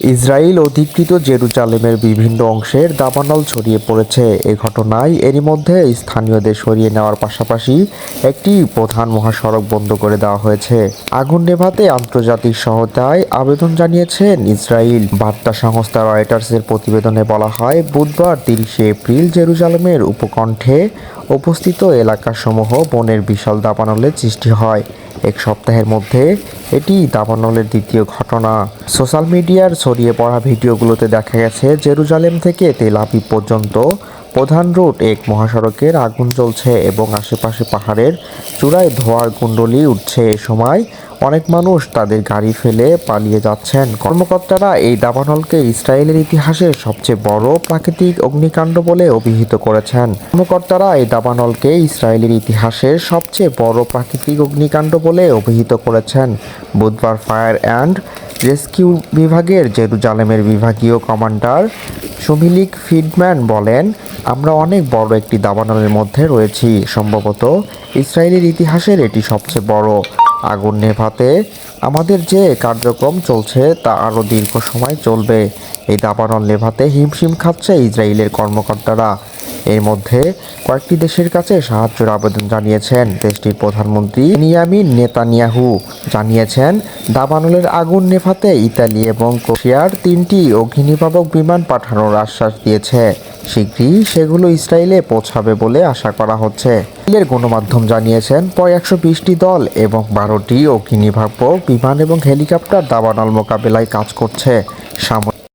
Israel অধিকৃত জেরুজালেমের বিভিন্ন অংশের দাবানল ছড়িয়ে পড়েছে। এ ঘটনায় এরই মধ্যে স্থানীয়দের সরিয়ে নেওয়ার পাশাপাশি একটি প্রধান মহাসড়ক বন্ধ করে দেওয়া হয়েছে। আগুন নেভাতে আন্তর্জাতিক সহায়তায় আবেদন জানিয়েছেন ইসরায়েল। বার্তা সংস্থা রয়টার্সের প্রতিবেদনে বলা হয়, বুধবার তিরিশে এপ্রিল জেরুজালেমের উপকণ্ঠে উপস্থিত এলাকাসমূহ বনের বিশাল দাবানলের সৃষ্টি হয়। এক সপ্তাহের মধ্যে এটি দাবানলের দ্বিতীয় ঘটনা। সোশ্যাল মিডিয়ার ছড়িয়ে পড়া ভিডিওগুলোতে দেখা গেছে, জেরুজালেম থেকে তেলাপি পর্যন্ত প্রধান রুট এক মহাসড়কের আগুন জ্বলছে এবং আশেপাশে পাহাড়ের চূড়ায় ধোঁয়ার কুণ্ডলি উঠছে। এ সময় অনেক মানুষ তাদের গাড়ি ফেলে পালিয়ে যাচ্ছেন। কর্মকর্তারা এই দাবানলকে ইসরায়েলের ইতিহাসে সবচেয়ে বড় প্রাকৃতিক অগ্নিকাণ্ড বলে অভিহিত করেছেন। কর্মকর্তারা এই দাবানলকে ইসরায়েলের ইতিহাসের সবচেয়ে বড় প্রাকৃতিক অগ্নিকাণ্ড বলে অভিহিত করেছেন। বুধবার ফায়ার অ্যান্ড রেস্কিউ বিভাগের জেরুজালেমের বিভাগীয় কমান্ডার সুমিলিক ফিডম্যান বলেন, আমরা অনেক বড় একটি দাবানলের মধ্যে রয়েছি। সম্ভবত ইসরায়েলের ইতিহাসের এটি সবচেয়ে বড়। আগুন নেভাতে আমাদের যে কার্যক্রম চলছে তা আরও দীর্ঘ সময় চলবে। এই দাবানল নেভাতে হিমশিম খাচ্ছে ইসরায়েলের কর্মকর্তারা। এর মধ্যে কয়েকটি দেশের কাছে সাহায্যের আবেদন জানিয়েছেন। দেশটির প্রধানমন্ত্রী নিয়ামিন নেতানিয়াহু জানিয়েছেন, দাবানলের আগুন নেভাতে ইতালি এবং ক্রোয়েশিয়ার তিনটি অগ্নিনির্বাপক বিমান পাঠানোর আশ্বাস দিয়েছে। শীঘ্রই সেগুলো ইসরায়েলে পৌঁছাবে বলে আশা করা হচ্ছে। ইসরায়েলের গণমাধ্যম জানিয়েছেন, প্রায় একশো বিশটি দল এবং বারোটি অগ্নিনির্বাপক বিমান এবং হেলিকপ্টার দাবানল মোকাবেলায় কাজ করছে। সামরিক